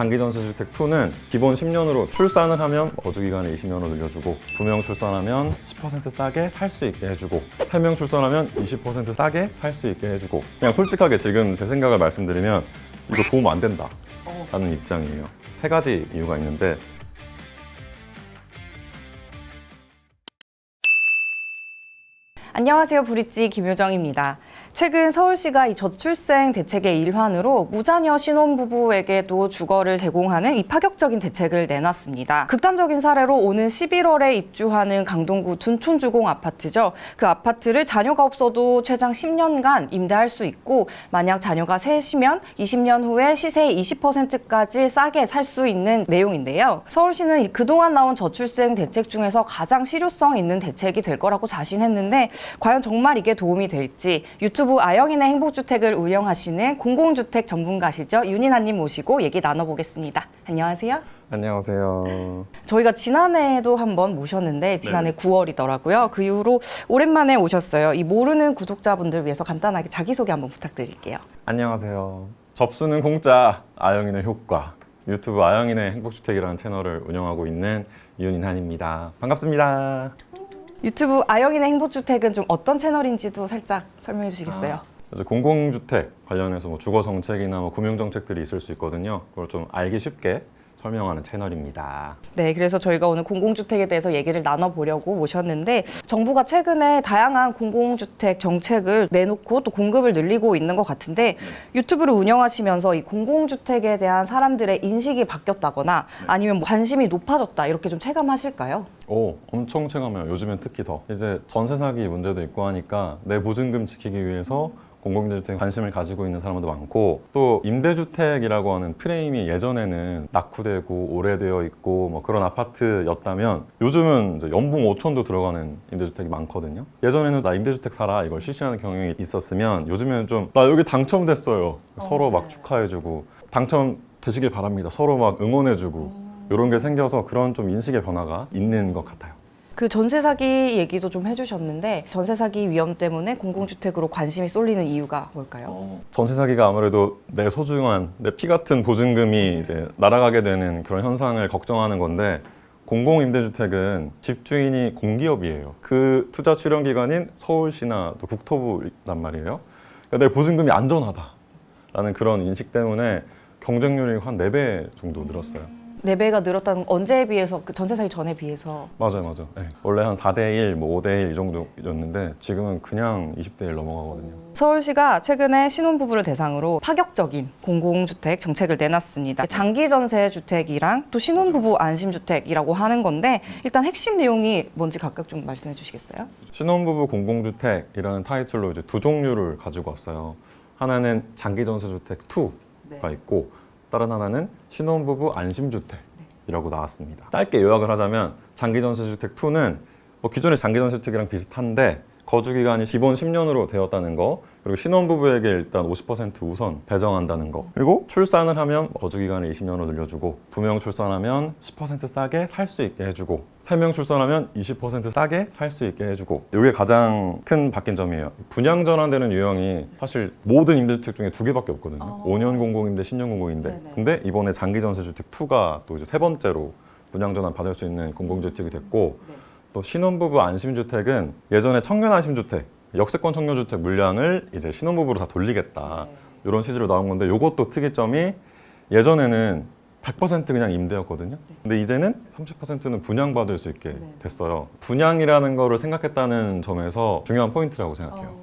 장기전세주택 2는 기본 10년으로 출산을 하면 거주기간을 20년으로 늘려주고 두명 출산하면 10% 싸게 살 수 있게 해주고 세명 출산하면 20% 싸게 살 수 있게 해주고 그냥 솔직하게 지금 제 생각을 말씀드리면 이거 도움 안 된다 라는 입장이에요 세 가지 이유가 있는데 안녕하세요. 브릿지 김효정입니다. 최근 서울시가 이 저출생 대책의 일환으로 무자녀 신혼부부에게도 주거를 제공하는 이 파격적인 대책을 내놨습니다. 극단적인 사례로 오는 11월에 입주하는 강동구 둔촌주공 아파트죠. 그 아파트를 자녀가 없어도 최장 10년간 임대할 수 있고 만약 자녀가 셋이면 20년 후에 시세의 20%까지 싸게 살 수 있는 내용인데요. 서울시는 이 그동안 나온 저출생 대책 중에서 가장 실효성 있는 대책이 될 거라고 자신했는데 과연 정말 이게 도움이 될지 유튜브 아영인의 행복주택을 운영하시는 공공주택 전문가시죠. 윤인아님 모시고 얘기 나눠보겠습니다. 안녕하세요. 안녕하세요 저희가 지난해에도 한번 모셨는데 지난해 9월이더라고요. 그 이후로 오랜만에 오셨어요. 이 모르는 구독자분들 위해서 간단하게 자기소개 한번 부탁드릴게요. 안녕하세요 접수는 공짜 아영인의 효과 유튜브 아영인의 행복주택이라는 채널을 운영하고 있는 이윤인 한입니다 반갑습니다 유튜브 아영인의 행복주택은 좀 어떤 채널인지도 살짝 설명해 주시겠어요? 그래서 공공주택 관련해서 뭐 주거 정책이나 뭐 금융 정책들이 있을 수 있거든요. 그걸 좀 알기 쉽게 설명하는 채널입니다. 네, 그래서 저희가 오늘 공공주택에 대해서 얘기를 나눠보려고 모셨는데 정부가 최근에 다양한 공공주택 정책을 내놓고 또 공급을 늘리고 있는 것 같은데 유튜브를 운영하시면서 이 공공주택에 대한 사람들의 인식이 바뀌었다거나 아니면 뭐 관심이 높아졌다 이렇게 좀 체감하실까요? 오, 엄청 체감해요. 요즘엔 특히 더. 이제 전세 사기 문제도 있고 하니까 내 보증금 지키기 위해서 공공임대주택에 관심을 가지고 있는 사람도 많고 또 임대주택이라고 하는 프레임이 예전에는 낙후되고 오래되어 있고 뭐 그런 아파트였다면 요즘은 연봉 5천도 들어가는 임대주택이 많거든요. 예전에는 나 임대주택 사라 이걸 실시하는 경향이 있었으면 요즘에는 좀 나 여기 당첨됐어요. 서로 막 축하해주고 당첨 되시길 바랍니다. 서로 막 응원해주고 이런 게 생겨서 그런 좀 인식의 변화가 있는 것 같아요. 그 전세 사기 얘기도 좀 해주셨는데 전세 사기 위험 때문에 공공주택으로 관심이 쏠리는 이유가 뭘까요? 전세 사기가 아무래도 내 소중한 내 피 같은 보증금이 이제 날아가게 되는 그런 현상을 걱정하는 건데 공공임대주택은 집주인이 공기업이에요. 그 투자 출연 기관인 서울시나 또 국토부란 말이에요. 그러니까 내 보증금이 안전하다라는 그런 인식 때문에 경쟁률이 한 4배 정도 늘었어요. 네 배가 늘었다는 건 언제에 비해서 그 전세 사기 전에 비해서 맞아요, 맞아요. 네. 원래 한 4대 1, 뭐 5대 1 이 정도였는데 지금은 그냥 20대 1 넘어가거든요. 서울시가 최근에 신혼부부를 대상으로 파격적인 공공주택 정책을 내놨습니다. 장기 전세 주택이랑 또 신혼부부 안심주택이라고 하는 건데 일단 핵심 내용이 뭔지 각각 좀 말씀해 주시겠어요? 신혼부부 공공주택이라는 타이틀로 이제 두 종류를 가지고 왔어요. 하나는 장기 전세 주택 2가 있고 다른 하나는 신혼부부 안심주택이라고 나왔습니다. 짧게 요약을 하자면 장기전세주택 2는 뭐 기존의 장기전세주택이랑 비슷한데 거주기간이 기본 10년으로 되었다는 거 그리고 신혼부부에게 일단 50% 우선 배정한다는 거 그리고 출산을 하면 거주기간을 20년으로 늘려주고 두명 출산하면 10% 싸게 살 수 있게 해주고 세명 출산하면 20% 싸게 살 수 있게 해주고 이게 가장 큰 바뀐 점이에요 분양 전환되는 유형이 사실 모든 임대주택 중에 두 개밖에 없거든요 어. 5년 공공임대 10년 공공임대 네네. 근데 이번에 장기 전세주택 2가 또 이제 세 번째로 분양 전환 받을 수 있는 공공주택이 됐고 네. 또 신혼부부 안심주택은 예전에 청년 안심주택, 역세권 청년주택 물량을 이제 신혼부부로 다 돌리겠다 네. 이런 취지로 나온 건데 이것도 특이점이 예전에는 100% 그냥 임대였거든요. 근데 이제는 30%는 분양받을 수 있게 네. 됐어요. 분양이라는 거를 생각했다는 점에서 중요한 포인트라고 생각해요.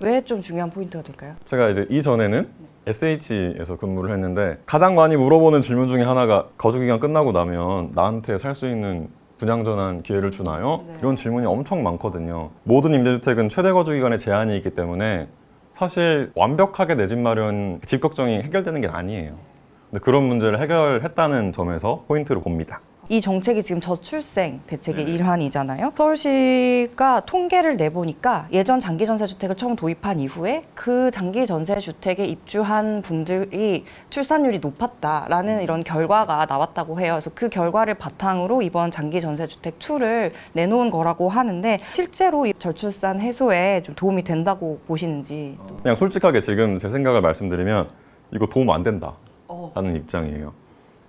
왜 좀 중요한 포인트가 될까요? 제가 이제 이전에는 SH에서 근무를 했는데 가장 많이 물어보는 질문 중에 하나가 거주 기간 끝나고 나면 나한테 살 수 있는 분양 전환 기회를 주나요? 네. 이런 질문이 엄청 많거든요. 모든 임대주택은 최대 거주 기간에 제한이 있기 때문에 사실 완벽하게 내 집 마련 집 걱정이 해결되는 게 아니에요. 근데 그런 문제를 해결했다는 점에서 포인트를 봅니다. 이 정책이 지금 저출생 대책의 일환이잖아요. 서울시가 통계를 내보니까 예전 장기 전세 주택을 처음 도입한 이후에 그 장기 전세 주택에 입주한 분들이 출산율이 높았다라는 이런 결과가 나왔다고 해요. 그래서 그 결과를 바탕으로 이번 장기 전세 주택 2를 내놓은 거라고 하는데 실제로 이 저출산 해소에 좀 도움이 된다고 보시는지. 또. 그냥 솔직하게 지금 제 생각을 말씀드리면 이거 도움 안 된다. 어. 라는 입장이에요.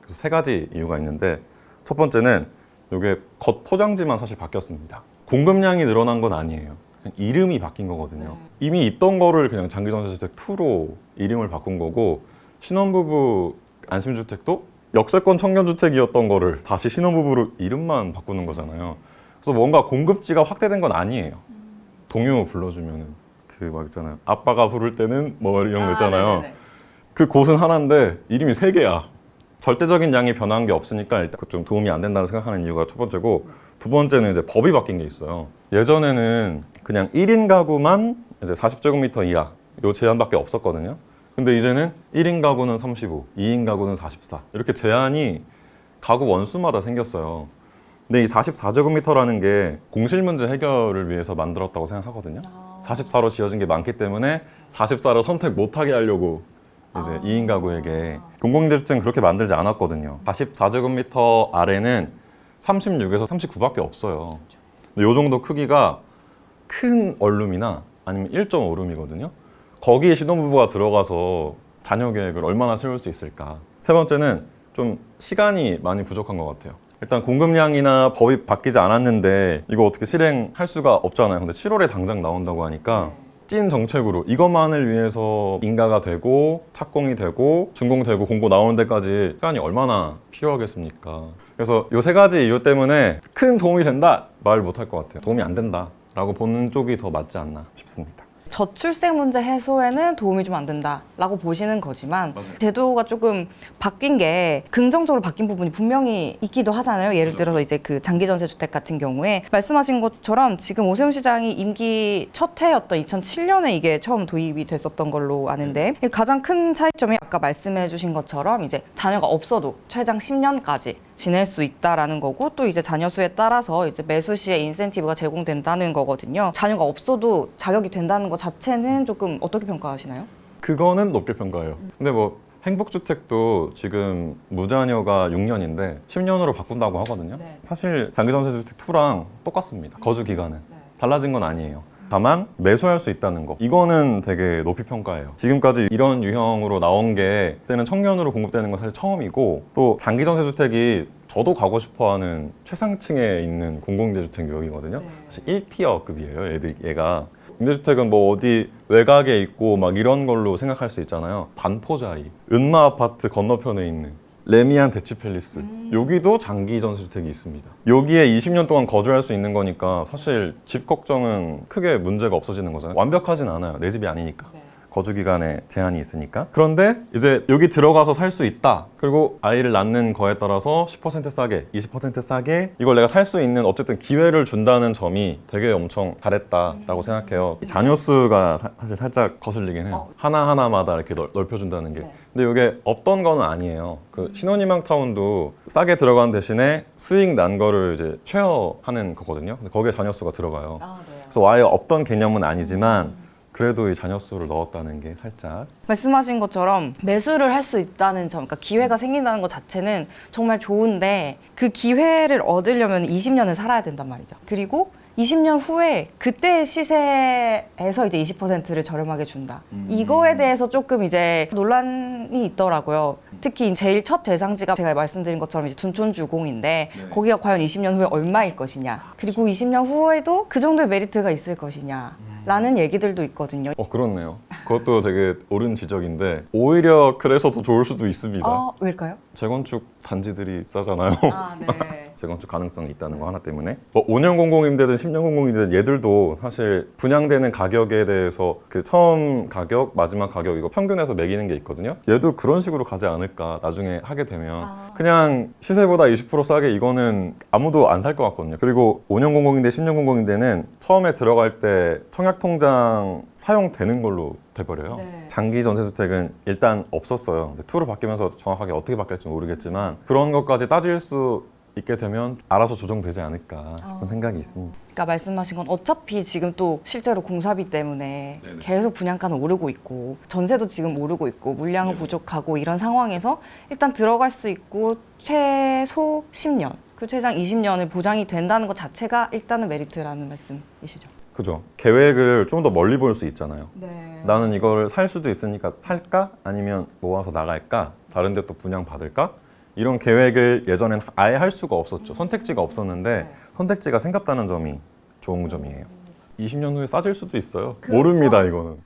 그래서 세 가지 이유가 있는데 첫 번째는 이게 겉 포장지만 사실 바뀌었습니다. 공급량이 늘어난 건 아니에요. 그냥 이름이 바뀐 거거든요. 이미 있던 거를 그냥 장기전세주택 2로 이름을 바꾼 거고 신혼부부 안심주택도 역세권 청년주택이었던 거를 다시 신혼부부로 이름만 바꾸는 거잖아요. 그래서 뭔가 공급지가 확대된 건 아니에요. 동요 불러주면은 그 막 있잖아요. 아빠가 부를 때는 뭐 이런 거 있잖아요. 그 곳은 하나인데 이름이 세 개야. 절대적인 양이 변한 게 없으니까 일단 그좀 도움이 안 된다고 생각하는 이유가 첫 번째고 두 번째는 이제 법이 바뀐 게 있어요. 예전에는 그냥 1인 가구만 이제 40제곱미터 이하 요 제한밖에 없었거든요. 근데 이제는 1인 가구는 35, 2인 가구는 44 이렇게 제한이 가구 원수마다 생겼어요. 근데 이 44제곱미터라는 게 공실 문제 해결을 위해서 만들었다고 생각하거든요. 44로 지어진 게 많기 때문에 44를 선택 못하게 하려고 이제 2인 가구에게 공공임대주택은 그렇게 만들지 않았거든요. 44제곱미터 아래는 36에서 39밖에 없어요. 근데 이 정도 크기가 큰 원룸이나 아니면 1.5룸이거든요. 거기에 신혼부부가 들어가서 자녀 계획을 얼마나 세울 수 있을까. 세 번째는 좀 시간이 많이 부족한 것 같아요. 일단 공급량이나 법이 바뀌지 않았는데 이거 어떻게 실행할 수가 없잖아요. 근데 7월에 당장 나온다고 하니까 찐 정책으로 이것만을 위해서 인가가 되고 착공이 되고 준공되고 공고 나오는 데까지 시간이 얼마나 필요하겠습니까? 그래서 이세 가지 이유 때문에 큰 도움이 된다 말 못할 것 같아요. 도움이 안 된다 라고 보는 쪽이 더 맞지 않나 싶습니다. 저출생 문제 해소에는 도움이 좀 안 된다라고 보시는 거지만 제도가 조금 바뀐 게 긍정적으로 바뀐 부분이 분명히 있기도 하잖아요. 예를 들어서 이제 그 장기 전세 주택 같은 경우에 말씀하신 것처럼 지금 오세훈 시장이 임기 첫 해였던 2007년에 이게 처음 도입이 됐었던 걸로 아는데 가장 큰 차이점이 아까 말씀해 주신 것처럼 이제 자녀가 없어도 최장 10년까지 지낼 수 있다라는 거고 또 이제 자녀 수에 따라서 이제 매수 시에 인센티브가 제공된다는 거거든요. 자녀가 없어도 자격이 된다는 것 자체는 조금 어떻게 평가하시나요? 그거는 높게 평가해요. 근데 뭐 행복주택도 지금 무자녀가 6년인데 10년으로 바꾼다고 하거든요. 네. 사실 장기전세주택 2랑 똑같습니다. 거주 기간은 달라진 건 아니에요. 다만 매수할 수 있다는 거 이거는 되게 높이 평가해요. 지금까지 이런 유형으로 나온 게 그때는 청년으로 공급되는 건 사실 처음이고 또 장기 전세 주택이 저도 가고 싶어하는 최상층에 있는 공공임대주택 유형이거든요. 사실 1티어급이에요. 애들 얘가 임대주택은 뭐 어디 외곽에 있고 막 이런 걸로 생각할 수 있잖아요. 반포자이, 은마 아파트 건너편에 있는 레미안 대치팰리스 여기도 장기 전세주택이 있습니다. 여기에 20년 동안 거주할 수 있는 거니까 사실 집 걱정은 크게 문제가 없어지는 거잖아요. 완벽하진 않아요. 내 집이 아니니까. 거주 기간에 제한이 있으니까. 그런데 이제 여기 들어가서 살 수 있다. 그리고 아이를 낳는 거에 따라서 10% 싸게, 20% 싸게 이걸 내가 살 수 있는 어쨌든 기회를 준다는 점이 되게 엄청 잘했다라고 생각해요. 자녀 수가 사- 사실 살짝 거슬리긴 해요. 하나 하나마다 이렇게 넓, 넓혀준다는 게. 근데 이게 없던 거는 아니에요. 그 신혼희망 타운도 싸게 들어간 대신에 수익 난 거를 이제 쉐어하는 거거든요. 근데 거기에 자녀 수가 들어가요. 그래서 아예 없던 개념은 아니지만 그래도 이 자녀 수를 넣었다는 게 살짝 말씀하신 것처럼 매수를 할 수 있다는 점, 그러니까 기회가 생긴다는 것 자체는 정말 좋은데 그 기회를 얻으려면 20년을 살아야 된단 말이죠. 그리고 20년 후에 그때 시세에서 이제 20%를 저렴하게 준다. 이거에 대해서 조금 이제 논란이 있더라고요. 특히 제일 첫 대상지가 제가 말씀드린 것처럼 이제 둔촌주공인데 거기가 과연 20년 후에 얼마일 것이냐. 그리고 20년 후에도 그 정도의 메리트가 있을 것이냐. 라는 얘기들도 있거든요. 어 그렇네요. 그것도 되게 옳은 지적인데 오히려 그래서 더 좋을 수도 있습니다. 어, 왜일까요? 재건축 단지들이 싸잖아요. 아, 네. 재건축 가능성이 있다는 거 하나 때문에 뭐 5년 공공임대든 10년 공공임대든 얘들도 사실 분양되는 가격에 대해서 그 처음 가격, 마지막 가격 이거 평균해서 매기는 게 있거든요. 얘도 그런 식으로 가지 않을까 나중에 하게 되면 아. 그냥 시세보다 20% 싸게 이거는 아무도 안 살 것 같거든요. 그리고 5년 공공임대, 10년 공공임대는 처음에 들어갈 때 청약통장 사용되는 걸로 돼버려요. 네. 장기 전세주택은 일단 없었어요. 근데 투로 바뀌면서 정확하게 어떻게 바뀔지 모르겠지만 그런 것까지 따질 수 있게 되면 알아서 조정되지 않을까 싶은 생각이 있습니다. 그러니까 말씀하신 건 어차피 지금 또 실제로 공사비 때문에 네네. 계속 분양가는 오르고 있고 전세도 지금 오르고 있고 물량은 부족하고 이런 상황에서 일단 들어갈 수 있고 최소 10년 그 최장 20년을 보장이 된다는 것 자체가 일단은 메리트라는 말씀이시죠. 그죠? 계획을 좀 더 멀리 볼 수 있잖아요. 네. 나는 이걸 살 수도 있으니까 살까? 아니면 모아서 나갈까? 다른 데 또 분양 받을까? 이런 계획을 예전엔 아예 할 수가 없었죠. 선택지가 없었는데 네. 선택지가 생겼다는 점이 좋은 점이에요. 20년 후에 싸질 수도 있어요. 그렇죠. 모릅니다, 이거는.